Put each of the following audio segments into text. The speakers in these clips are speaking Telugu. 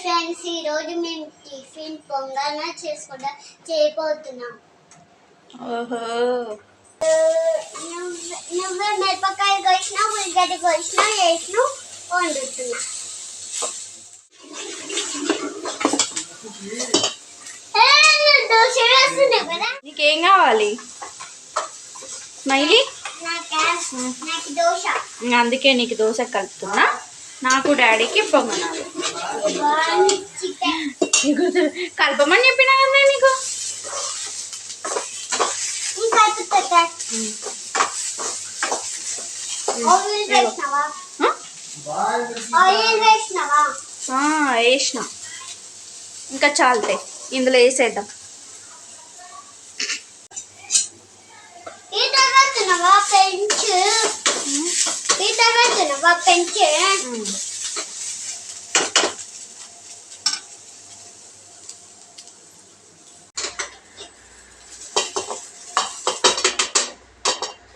ఫ్రెండ్స్ ఈ రోజు మేము టిఫిన్ పొంగల్ చేసుకుంటా చేయబోతున్నాం. ఓహో. నువ్వు మిరపకాయలు కోసినా ఉల్లిగడ్డ కోసినా వేసిన వండుతున్నా నీకేం కావాలి? ఇంక అందుకే నీకు దోశ కలుపుతున్నా. నాకు డాడీకి పొంగనాలు. కలపమని చెప్పినా కదా ఆ, వేసిన. ఇంకా చాలుతాయి ఇందులో వేసేద్దాం. పెంచు. పెంచు ఉమ్.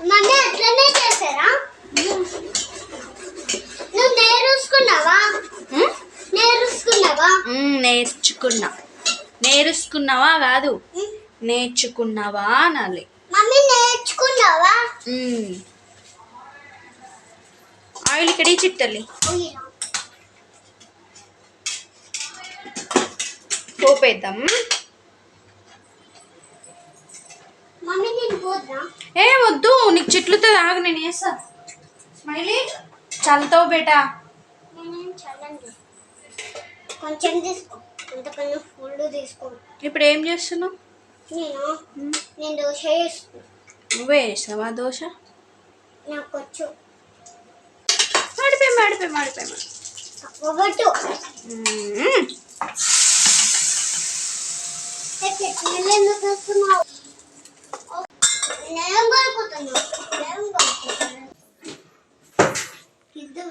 మమ్మీ అట్లనే చేశారా నువ్వు నేర్చుకున్నావా ఉమ్? నేర్చుకున్నావా ఉమ్, నేర్చుకున్నా. నేర్చుకున్నావా? కాదు. నేర్చుకున్నావా అనాలి. మమ్మీ నేర్చుకున్నావా. ఆయిల్ ఇక్కడి చిట్టలి. పోపేద్దాం. ఏ వద్దు. నీకు చెట్లుతో ఆగు నేను వేస్తా స్మైలీ చల్తావు బేటా. కొంచెం తీసుకో. అంతకన్నా ఫుల్ తీసుకో. ఇప్పుడు ఏం చేస్తున్నావు? నేను నేను దోశ చేస్తున్నా. నువ్వే వేసావా దోశ? నాకు వచ్చు మాడిపోయి మాడిపోయి మాడిపోయి. ఒకటి నేను పడిపోతున్నా నేను పడిపోతున్నా ఇద్దరు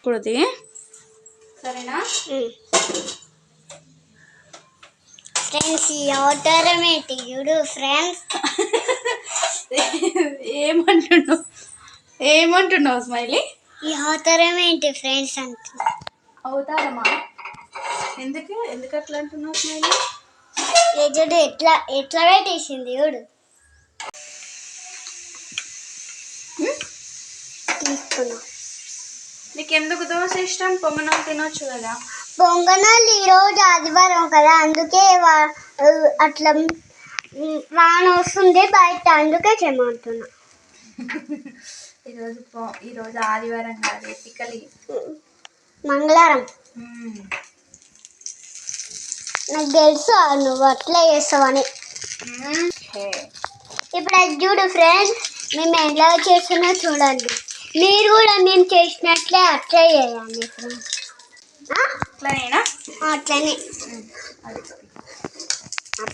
ఇప్పుడుది సరేనా? ఫ్రెండ్స్ ఈ అవతారం ఏంటి చూడు ఫ్రెండ్స్ ఏమంటున్నావు? ఏమంటున్నావు స్మైలీ? ఈ అవతారం ఏంటి ఫ్రెండ్స్ అంటున్నా అవుతారమ్మా ఎందుకు? ఎందుకు అట్లా అంటున్నావు స్మైలీ? ఏ చూడు ఎట్లా ఎట్లా పెట్టేసింది చూడు. తీసుకున్నా. నీకు ఎందుకు దోశ ఇష్టం? పొంగనాలు తినొచ్చు కదా. పొంగనాలు ఈరోజు ఆదివారం కదా అందుకే అట్లా వాన వస్తుంది బయట అందుకే చేయమంటున్నా. ఈరోజు ఈరోజు ఆదివారం కాదు ఎత్తికలి మంగళవారం. నాకు తెలుసు నువ్వు అట్లా చేస్తావని ఇప్పుడు అది చూడు ఫ్రెండ్స్ మేము ఎలా చేస్తున్నా చూడండి. మీరు కూడా మేము చేసినట్లే అట్లే ఫ్రెండ్స్ అట్లనేనా? అట్లనే.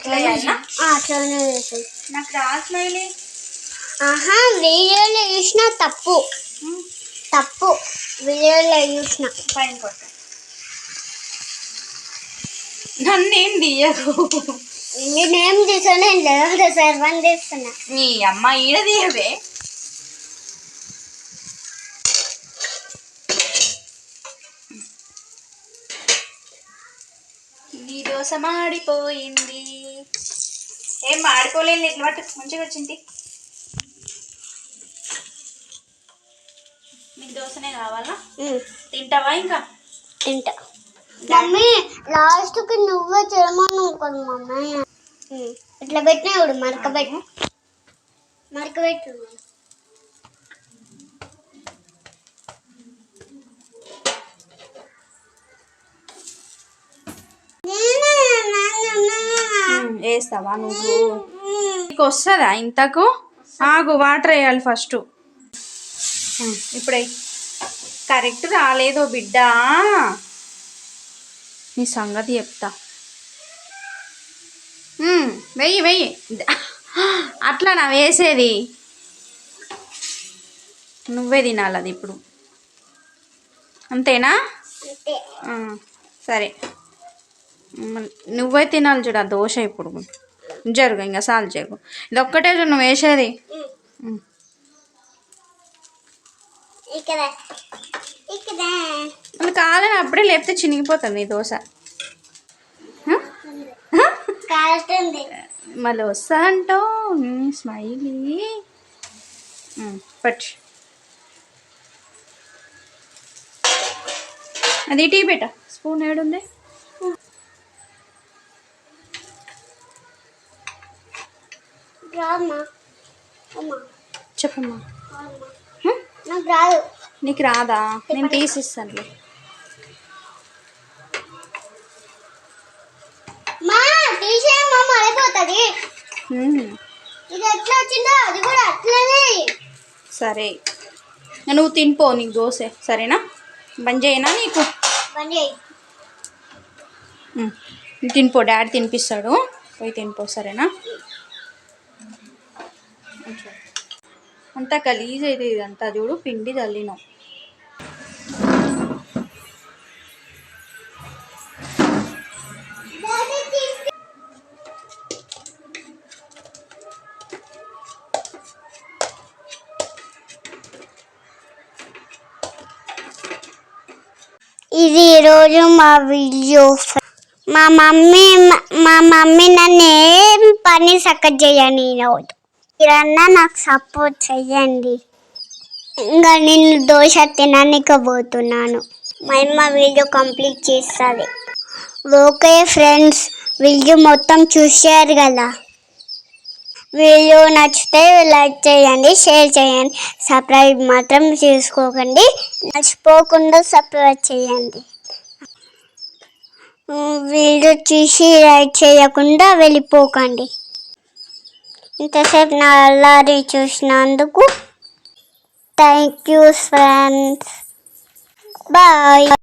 చేయాలా? నాకు ఆహా వీడియోలో చూసిన తప్పు. తప్పు. వీడియోలో చూసిన. పైన కొట్ట. నన్నేం తీయదు నేనేం తీసాను లేదు సర్వని తీస్తున్నా. మీ అమ్మ ఈడ తీయవే. నీ దోశ మాడిపోయింది. ఏం మాడిపోలేదు ఇట్లా పట్టు మంచిగా వచ్చింది? నీకు దోశనే కావాలా? తింటావా ఇంకా? తింటా. మమ్మీ లాస్ట్కి నువ్వే చేయమని అనుకోదు మమ్మీ. ఇట్లా పెట్టినా చూడు మరక పెట్టు వేస్తావా నువ్వు? నీకు వస్తుందా ఇంతకు? ఆగు వాటర్ వేయాలి ఫస్ట్ ఇప్పుడే. కరెక్ట్ రాలేదో బిడ్డ? నీ సంగతి చెప్తా. వెయ్యి వెయ్యి. అట్లా నా వేసేది. నువ్వే తినాలి అది ఇప్పుడు. అంతేనా? సరే. నువ్వే తినాలి చూడ దోశ ఇప్పుడు. జరుగు ఇంకా సాల్ జరుగు ఇది ఒక్కటే చూడు నువ్వు వేసేది. ఇక్కడ కాదని అప్పుడే లేపితే చినిగిపోతుంది ఈ దోశ. మళ్ళీ వస్తా అంటావు స్మైలీ. పట్టు. అది టీ బేట స్పూన్ ఏడుంది రామ్మా అమ్మా చెప్పమ్మా? నాకు రాదు. నీకు రాదా? నేను అట్లనే. సరే. నువ్వు తినిపో నీకు దోశ. సరేనా? బంద్ చేయనా నీకు? తినిపో డాడీ తినిపిస్తాడు. పోయి తినిపో సరేనా? అంతా గలీజ్ అయితే ఇదంతా. చూడు పిండి చల్లినాం. ఇది ఈరోజు మా వీడియో. మా మమ్మీ మా మమ్మీ నన్ను ఏం పని సక్క చేయని రోజు మీరన్నా నాకు సపోర్ట్ చెయ్యండి. ఇంకా నేను దోశ తిననికపోతున్నాను. మా అమ్మ వీడియో కంప్లీట్ చేస్తుంది. ఓకే ఫ్రెండ్స్ వీడియో మొత్తం చూశారు కదా? వీడియో నచ్చితే లైక్ చేయండి షేర్ చేయండి సబ్స్క్రైబ్ మాత్రం చేసుకోకండి నచ్చిపోకుండా సబ్స్క్రైబ్ చేయండి. వీడియో చూసి లైక్ చేయకుండా వెళ్ళిపోకండి. ఇంతసేపు నా అల్లారి చూసినందుకు థ్యాంక్ యూ ఫ్రెండ్స్ బాయ్